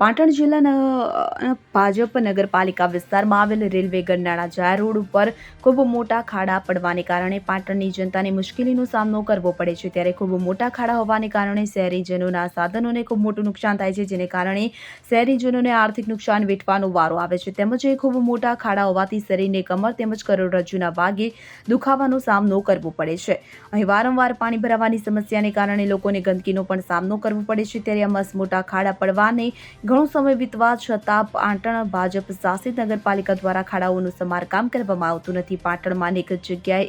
પાટણ જિલ્લાના ભાજપ નગરપાલિકા વિસ્તારમાં આવેલ રેલવે ગરનાળા જાહેર રોડ ઉપર ખૂબ મોટા ખાડા પડવાને કારણે પાટણની જનતાને મુશ્કેલીનો સામનો કરવો પડે છે. ત્યારે ખૂબ મોટા ખાડા હોવાને કારણે શહેરીજનોના સાધનોને ખૂબ મોટું નુકસાન થાય છે, જેને કારણે શહેરીજનોને આર્થિક નુકસાન વેઠવાનો વારો આવે છે. તેમજ એ ખૂબ મોટા ખાડા હોવાથી શરીરને કમર તેમજ કરોડરજ્જુના ભાગે દુખાવાનો સામનો કરવો પડે છે. અહીં વારંવાર પાણી ભરાવાની સમસ્યાને કારણે લોકોને ગંદકીનો પણ સામનો કરવો પડે છે. ત્યારે આ મોટા ખાડા પડવાને ઘણો સમય વીતવા છતાં પાટણ ભાજપ શાસિત નગરપાલિકા દ્વારા ખાડાઓનું સમારકામ કરવામાં આવતું નથી. પાટણમાં અનેક જગ્યાએ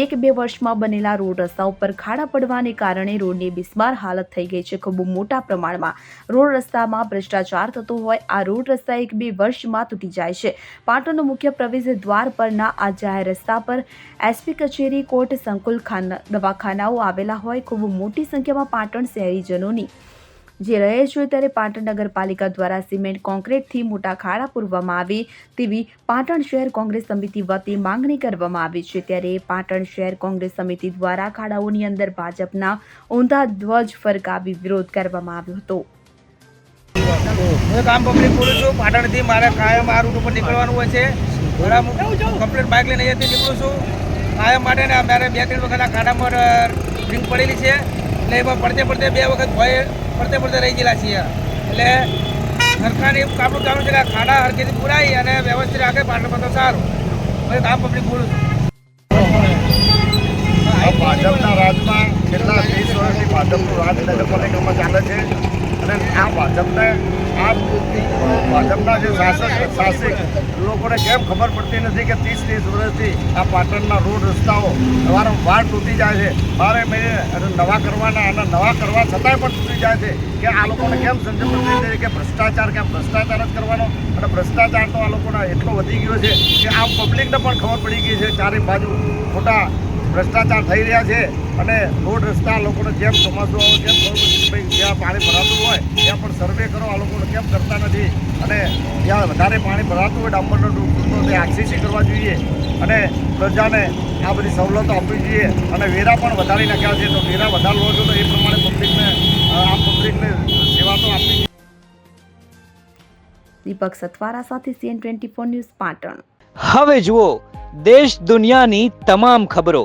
એક બે વર્ષમાં બનેલા રોડ રસ્તા ઉપર ખાડા પડવાને કારણે રોડની બિસ્માર હાલત થઈ ગઈ છે. ખૂબ મોટા પ્રમાણમાં રોડ રસ્તામાં ભ્રષ્ટાચાર થતો હોય, આ રોડ રસ્તા એક બે વર્ષમાં તૂટી જાય છે. પાટણનો મુખ્ય પ્રવેશ દ્વાર પરના આ જાહેર રસ્તા પર એસપી કચેરી કોર્ટ સંકુલ ખાના દવાખાનાઓ આવેલા હોય. ખૂબ મોટી સંખ્યામાં પાટણ શહેરીજનોની જે રહે છે ત્યારે પાટણ નગરપાલિકા દ્વારા સિમેન્ટ કોન્ક્રીટથી મોટા ખાડા પૂરવામાં આવે તેવી પાટણ શહેર કોંગ્રેસ સમિતિ વતી માંગણી કરવામાં આવી છે. ત્યારે પાટણ શહેર કોંગ્રેસ સમિતિ દ્વારા ખાડાઓની અંદર ભાજપના ઊંધા ધ્વજ ફરકાવી વિરોધ કરવામાં આવ્યો હતો. હું કામ પબ્લિક બોલું છું. પાટણથી મારે કાયમ આ રૂટ ઉપર નીકળવાનું હોય છે. ઘણા કમ્પ્લીટ બાઇક લઈને અહીંયાથી નીકળું છું. કાયમ માટે ને મારે બે ત્રણ વખત આ ખાડામાં ડ્રિંક પડેલી છે. એટલે એમાં પડતે પડતે બે વખત ભય પડતે પડતે રહી ગયેલા છીએ. એટલે સરકારને એવું કાપડું કામ છે કે ખાડા હરખેથી પુરાઈ અને વ્યવસ્થિત રાખે પાટણમાં તો સારું. હવે કામ પબ્લિક બોલું છું. ભાજપના રાજમાં છેલ્લા ત્રીસ વર્ષથી ભાજપનું રાજ નગરપાલિકામાં ચાલે છે. અને આ ભાજપને આ ભાજપના જે શાસક શાસિક લોકોને કેમ ખબર પડતી નથી કે ત્રીસ ત્રીસ વર્ષથી આ પાટણના રોડ રસ્તાઓ વારંવાર તૂટી જાય છે? બારે મહિને નવા કરવાના અને નવા કરવા છતાંય પણ તૂટી જાય છે કે આ લોકોને કેમ સમજ પડતી કે ભ્રષ્ટાચાર કેમ? ભ્રષ્ટાચાર જ કરવાનો અને ભ્રષ્ટાચાર તો આ લોકોને એટલો વધી ગયો છે કે આમ પબ્લિકને પણ ખબર પડી ગઈ છે ચારે બાજુ ખોટા ભ્રષ્ટાચાર થઈ રહ્યા છે અને રોડ રસ્તા લોકોને જેમ ચોમાસું આવે જેમ ભાઈ જ્યાં પાણી ભરાતું હોય ત્યાં પણ સર્વે કરો આ લોકોને કેમ કરતા નથી? અને જ્યાં વધારે પાણી ભરાતું હોય ડામરનો ડૂબતો તે આરસીસી કરવા જોઈએ. અને પ્રજાને આ બધી સવલતો આપવી જોઈએ. અને વેરા પણ વધારી નાખ્યા છે. તો વેરા વધારે લો છો તો એ પ્રમાણે પબ્લિકને આ પબ્લિકને સેવા તો આપવી. દીપક સથવારા સાથે CN twenty four news Patan. હવે જુઓ દેશ દુનિયાની તમામ ખબરો.